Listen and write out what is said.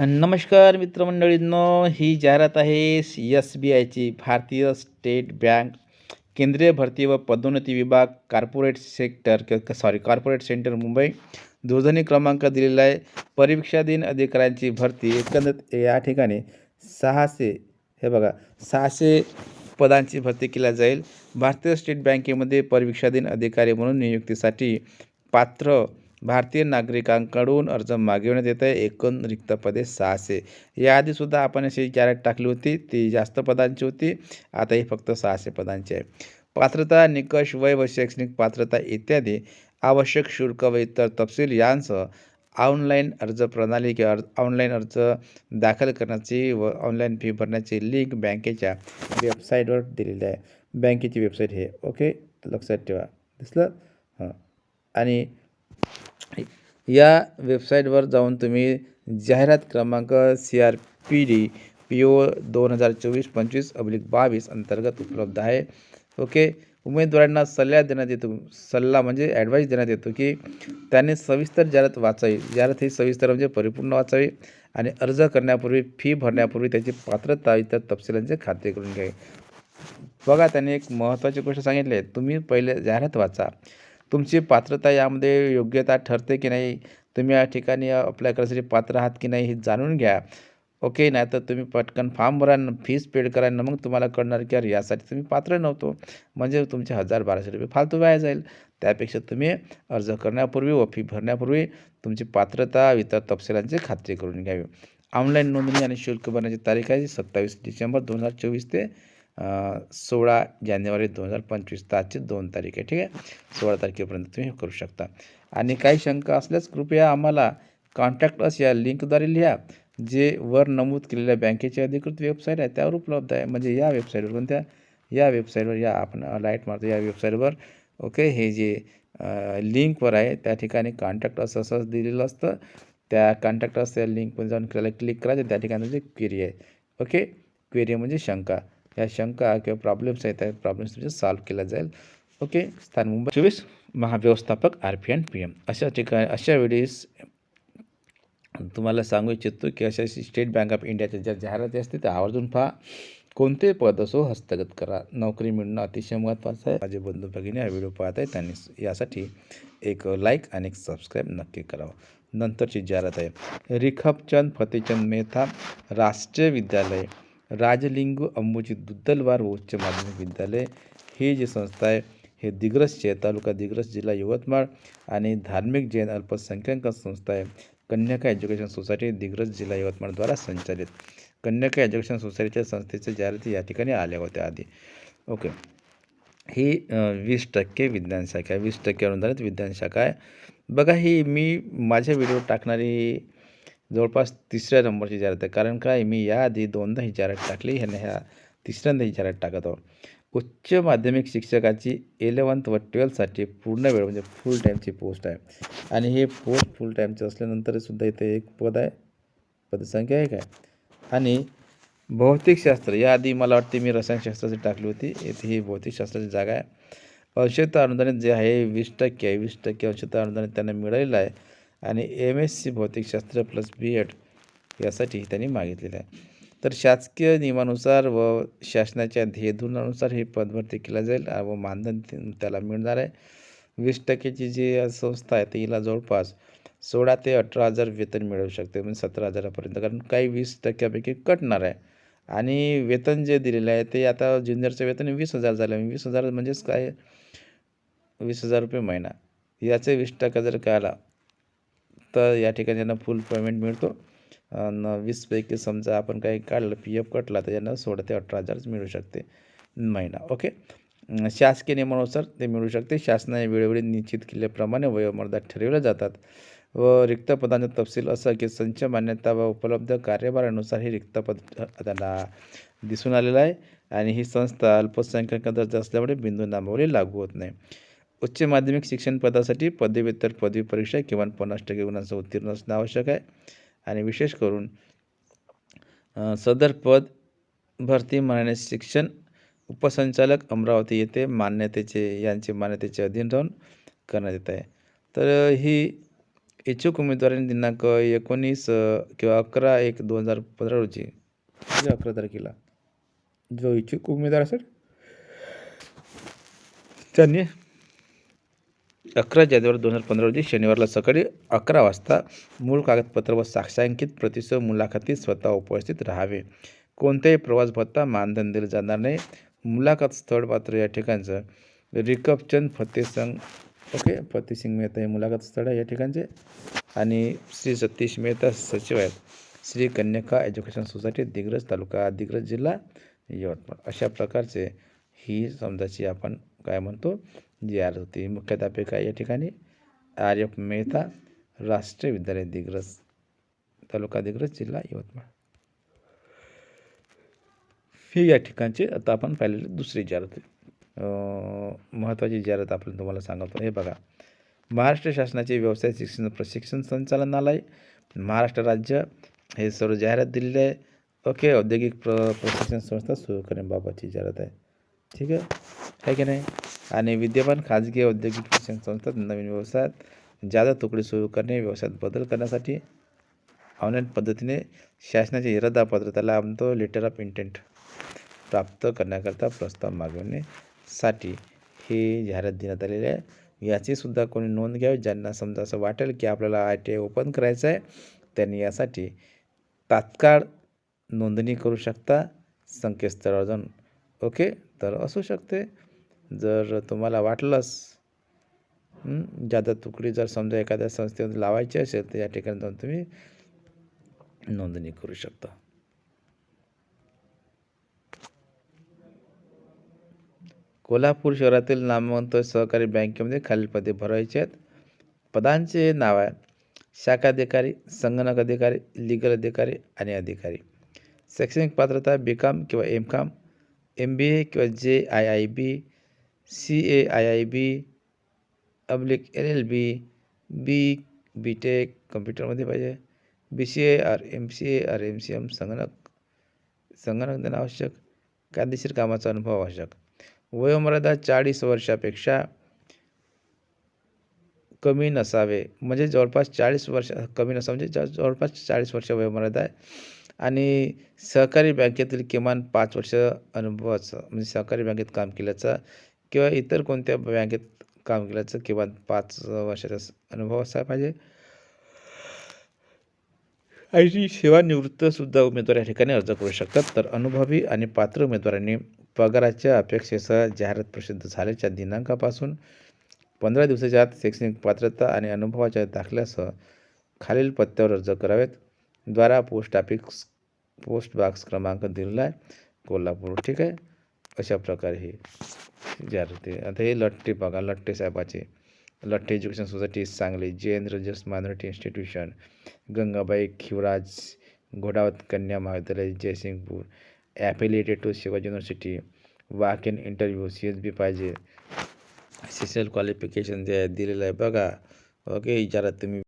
नमस्कार मित्रमंडळींनो ही जाहिरात आहे एस बी आयची भारतीय स्टेट बँक केंद्रीय भरती व पदोन्नती विभाग कॉर्पोरेट सेक्टर क सॉरी कॉर्पोरेट सेंटर मुंबई. दूरध्वनी क्रमांक दिलेला आहे. परीक्षाधीन अधिकाऱ्यांची भरती एकंदरीत या ठिकाणी सहाशे हे बघा सहाशे पदांची भरती केल्या जाईल. भारतीय स्टेट बँकेमध्ये परीक्षाधीन अधिकारी म्हणून नियुक्तीसाठी पात्र भारतीय नागरिकांकडून अर्ज मागविण्यात येत आहे. एकूण रिक्त पदे सहाशे. याआधीसुद्धा आपण अशी कॅरेट टाकली होती. ती जास्त पदांची होती. आता ही फक्त सहाशे पदांची आहे. पात्रता निकष वय व शैक्षणिक पात्रता इत्यादी आवश्यक शुल्क व इतर तपशील यांसह ऑनलाईन अर्ज प्रणाली किंवा ऑनलाईन अर्ज दाखल करण्याची व ऑनलाईन फी भरण्याची लिंक बँकेच्या वेबसाईटवर दिलेली आहे. बँकेची वेबसाईट हे ओके? लक्षात ठेवा. दिसलं? हां. आणि या वेबसाईटवर जाऊन तुम्ही जाहिरात क्रमांक C R P D P O दोन हजार चोवीस पंचवीस अब्लिक बावीस अंतर्गत उपलब्ध आहे. ओके? उमेदवारांना सल्ला देण्यात येतो सल्ला म्हणजे ॲडवाईस देण्यात येतो की त्याने सविस्तर जाहिरात वाचावी. जाहिरात ही सविस्तर म्हणजे परिपूर्ण वाचावी आणि अर्ज करण्यापूर्वी फी भरण्यापूर्वी त्याची पात्रता इतर तपशिलांचे खात्री करून घ्यावी. बघा त्यांनी एक महत्त्वाची गोष्ट सांगितली आहे. तुम्ही पहिले जाहिरात वाचा. तुमची पात्रता यामध्ये योग्यता ठरते की नाही? तुम्ही या ठिकाणी अप्लाय करायसाठी पात्र आहात की नाही हे जाणून घ्या. ओके नाही तर तुम्ही पटकन फॉर्म भरा फीज फीस पेड करा ना मग तुम्हाला कळणार की अरे यासाठी तुम्ही पात्र नव्हतो. म्हणजे तुमचे हजार बाराशे रुपये फालतू व्याय जाईल. त्यापेक्षा तुम्ही अर्ज करण्यापूर्वी व फी भरण्यापूर्वी तुमची पात्रता इतर तपशिलांची खात्री करून घ्यावी. ऑनलाईन नोंदणी आणि शुल्क भरण्याची तारीख आहे सत्तावीस डिसेंबर दोन हजार चोवीस ते सोळा जानेवारी दोन हजार पंचवीस तारची दोन तारीख आहे ठीक आहे? सोळा तारखेपर्यंत तुम्ही हे करू शकता. आणि काही शंका असल्यास कृपया आम्हाला कॉन्टॅक्ट अस या लिंकद्वारे लिहा जे वर नमूद केलेल्या बँकेची अधिकृत वेबसाईट आहे त्यावर उपलब्ध आहे. म्हणजे या वेबसाईटवर कोणत्या? या वेबसाईटवर या आपण लाइट मारतो या वेबसाईटवर ओके? हे जे लिंकवर आहे त्या ठिकाणी कॉन्टॅक्ट असं असं दिलेलं असतं. त्या कॉन्टॅक्ट असं लिंकमध्ये जाऊन त्याला क्लिक करायचं त्या ठिकाणी म्हणजे क्वेरी आहे ओके? क्वेरी म्हणजे शंका. या शंका किंवा प्रॉब्लेम्स आहेत त्या प्रॉब्लेम्स तुमचे सॉल्व्ह केला जाईल. ओके स्थान मुंबई. चोवीस महाव्यवस्थापक R P N P M अशा ठिकाणी अशा वेळेस तुम्हाला सांगू इच्छितो की अशा स्टेट बँक ऑफ इंडियाच्या ज्या जाहिराती असते त्या आवर्जून पहा. कोणते पद असो हस्तगत करा. नोकरी मिळणं अतिशय महत्त्वाचं आहे. माझे बंधू भगिनी हा व्हिडिओ पाहत आहे त्यांनी यासाठी एक लाईक आणि एक सबस्क्राईब नक्की करावं. नंतरची जाहिरात आहे. रिखबचंद फतेचंद मेहता राष्ट्रीय विद्यालय. राजलिंगू अंबुजी दुद्दलवार उच्च माध्यमिक विद्यालय. ही जी संस्था आहे हे दिग्रसचे तालुका दिग्रस जिल्हा यवतमाळ आणि धार्मिक जैन अल्पसंख्याक संस्था आहे. कन्याका एज्युकेशन सोसायटी दिग्रस जिल्हा यवतमाळद्वारा संचालित. कन्याका एज्युकेशन सोसायटीच्या संस्थेच्या जाहिराती या ठिकाणी आल्या होत्या आधी. ओके. ही वीस टक्के विज्ञान शाखा आहे. वीस टक्के अनुदानित विज्ञान शाखा आहे. बघा ही मी माझ्या व्हिडिओ टाकणारी जवळपास तिसऱ्या नंबरची जाहिरात आहे. कारण काय? मी याआधी दोनदा ही जाहिरात टाकली ह्याने ह्या तिसऱ्यांदा ही जाहिरात टाकत आहोत. उच्च माध्यमिक शिक्षकाची इलेवन्थ व ट्वेल्थसाठी पूर्ण वेळ म्हणजे फुल टाईमची पोस्ट आहे. आणि हे पोस्ट फुल टाईमचे असल्यानंतरसुद्धा इथे एक पद आहे. पदसंख्या आहे. काय आणि भौतिकशास्त्र याआधी मला वाटते मी रसायनशास्त्राची टाकली होती. इथे ही भौतिकशास्त्राची जागा आहे. औषध अनुदानित जे आहे वीस टक्के आहे. वीस टक्के औषध अनुदानित त्यांना मिळालेलं आहे. आणि एम एस सी भौतिकशास्त्र प्लस बी एड यासाठी त्यांनी मागितलेलं आहे. तर शासकीय नियमानुसार व शासनाच्या ध्येयधोरणानुसार हे पदभरती केला जाईल व मानधन त्याला मिळणार आहे. वीस टक्केची जी संस्था आहे तिला जवळपास सोळा ते अठरा हजार वेतन मिळू शकते म्हणजे सतरा हजारापर्यंत. कारण काही वीस टक्क्यापैकी कटणार आहे. आणि वेतन जे दिलेलं आहे ते आता ज्युनियरचं वेतन वीस हजार झालं. वीस हजार म्हणजेच काय? वीस हजार रुपये महिना. याचे वीस टक्का जर कळाला आला तर या ठिकाणी यांना फुल पेमेंट मिळतो न वीसपैकी समजा आपण काही काढलं पी एफ कटला तर यांना सोळा ते अठरा हजारच मिळू शकते महिना ओके शासकीय नियमानुसार ते मिळू शकते. शासनाने वेळोवेळी निश्चित केल्याप्रमाणे वयोमर्यादा ठरवल्या जातात. व रिक्त पदांचा तपशील असं की संच मान्यता व उपलब्ध कार्यभारानुसार हे रिक्त पद त्यांना दिसून आलेलं आहे. आणि ही संस्था अल्पसंख्याक दर्जा असल्यामुळे बिंदू नामावली लागू होत नाही. उच्च माध्यमिक शिक्षण पदासाठी पदव्युत्तर पदवी परीक्षा किमान पन्नास टक्के गुणांचं उत्तीर्ण असणं आवश्यक आहे. आणि विशेष करून सदर पद भरती मान्य शिक्षण उपसंचालक अमरावती येथे मान्यतेचे यांचे मान्यतेचे अधीन राहून करण्यात येत आहे. तर ही इच्छुक उमेदवारांनी दिनांक एकोणीस किंवा अकरा एक दोन हजार पंधरा रोजी. म्हणजे अकरा तारखेला. जो इच्छुक उमेदवार असेल त्यांनी अकरा जानेवारी दोन हजार पंधरा रोजी शनिवारला सकाळी अकरा वाजता मूळ कागदपत्र व साक्षांकित प्रतिसह मुलाखतीत स्वतः उपस्थित राहावे. कोणत्याही प्रवास भत्ता मानधन दिलं जाणार नाही. मुलाखत स्थळ पात्र या ठिकाणचं. रिकपचंद फतेसंग ओके फतेसिंग मेहता हे मुलाखत स्थळ आहे या ठिकाणचे. आणि श्री सतीश मेहता सचिव आहेत. श्री कन्यका एज्युकेशन सोसायटी दिग्रज तालुका दिग्रज जिल्हा यवतमाळ. अशा प्रकारचे ही समजाची आपण काय म्हणतो जी आर होती. मुख्याध्यापिका या ठिकाणी आर एफ मेहता राष्ट्रीय विद्यालय दिग्रज तालुका दिग्रस जिल्हा यवतमाळ. ही या ठिकाणची आता आपण पाहिलेली दुसरी जाहिरात आहे महत्त्वाची जाहिरात आपण तुम्हाला सांगतो. हे बघा. महाराष्ट्र शासनाचे व्यवसाय शिक्षण प्रशिक्षण संचालनालय महाराष्ट्र राज्य हे सर्व जाहिरात दिलेली आहे. ओके औद्योगिक प्र प्रशिक्षण संस्था सुरू करण्याबाबतची जाहिरात आहे. ठीक आहे. आहे की नाही? आणि विद्यमान खाजगी औद्योगिक शिक्षण संस्थात नवीन व्यवसायात जादा तुकडी सुरू करणे व्यवसायात बदल करण्यासाठी ऑनलाईन पद्धतीने शासनाच्या इरादापत्र त्याला म्हणतो लेटर ऑफ इंटेंट प्राप्त करण्याकरता प्रस्ताव मागवण्यासाठी ही जाहिरात देण्यात आलेली आहे. याची सुद्धा कोणी नोंद घ्यावी? ज्यांना समजा असं वाटेल की आपल्याला आय टी आय ओपन करायचं आहे त्यांनी यासाठी तात्काळ नोंदणी करू शकता. संकेतस्थळावर जाऊन ओके? तर असू शकते. जर तुम्हाला वाटलंच जादा तुकडी जर समजा एखाद्या संस्थेमध्ये लावायची असेल तर या ठिकाणी जाऊन तुम्ही नोंदणी करू शकता. कोल्हापूर शहरातील नामवंत सहकारी बँकेमध्ये खालील पदे भरायची आहेत. पदांचे नाव आहे शाखा अधिकारी संगणक अधिकारी लीगल अधिकारी आणि अधिकारी. शैक्षणिक पात्रता बी कॉम किंवा M Com M B A किंवा J I I B C A I I B oblique L L B B B Tech कम्प्युटरमध्ये पाहिजे. B C A or M C A or M C M संगणक. संगणक देणं आवश्यक कायदेशीर कामाचा अनुभव आवश्यक. वयोमर्यादा चाळीस वर्षापेक्षा कमी नसावे. म्हणजे जवळपास चाळीस वर्ष कमी नसावे. म्हणजे जवळपास चाळीस वर्ष वयोमर्यादा आहे. आणि सहकारी बँकेतील किमान पाच वर्ष अनुभवाचं म्हणजे सहकारी बँकेत काम केल्याचा किंवा इतर कोणत्या बँकेत काम केल्याचं किमान पाच वर्षाचा अनुभव असा पाहिजे. आणि सेवानिवृत्तसुद्धा उमेदवार या ठिकाणी अर्ज करू शकतात. तर अनुभवी आणि पात्र उमेदवारांनी पगाराच्या अपेक्षेसह जाहिरात प्रसिद्ध झाल्याच्या दिनांकापासून पंधरा दिवसाच्या आत शैक्षणिक पात्रता आणि अनुभवाच्या दाखल्यासह खालील पत्त्यावर अर्ज करावेत. द्वारा पोस्ट ऑफ़िस, पोस्ट बॉक्स क्रमांक दिलेला आहे कोल्हापूर, ठीक आहे अशा प्रकारे ही। आहे आता हे लट्टे बघा Latthe साहेबाचे Latthe education society Sangli, Jayendra just minority institution Gangabai Khivraj, Ghodawat Kanya Mahavidyalaya Jaysingpur affiliated to Shivaji university walk in interview C S B पाहिजे सी क्वालिफिकेशन जे दिलेलं आहे बघा ओके विचारात तुम्ही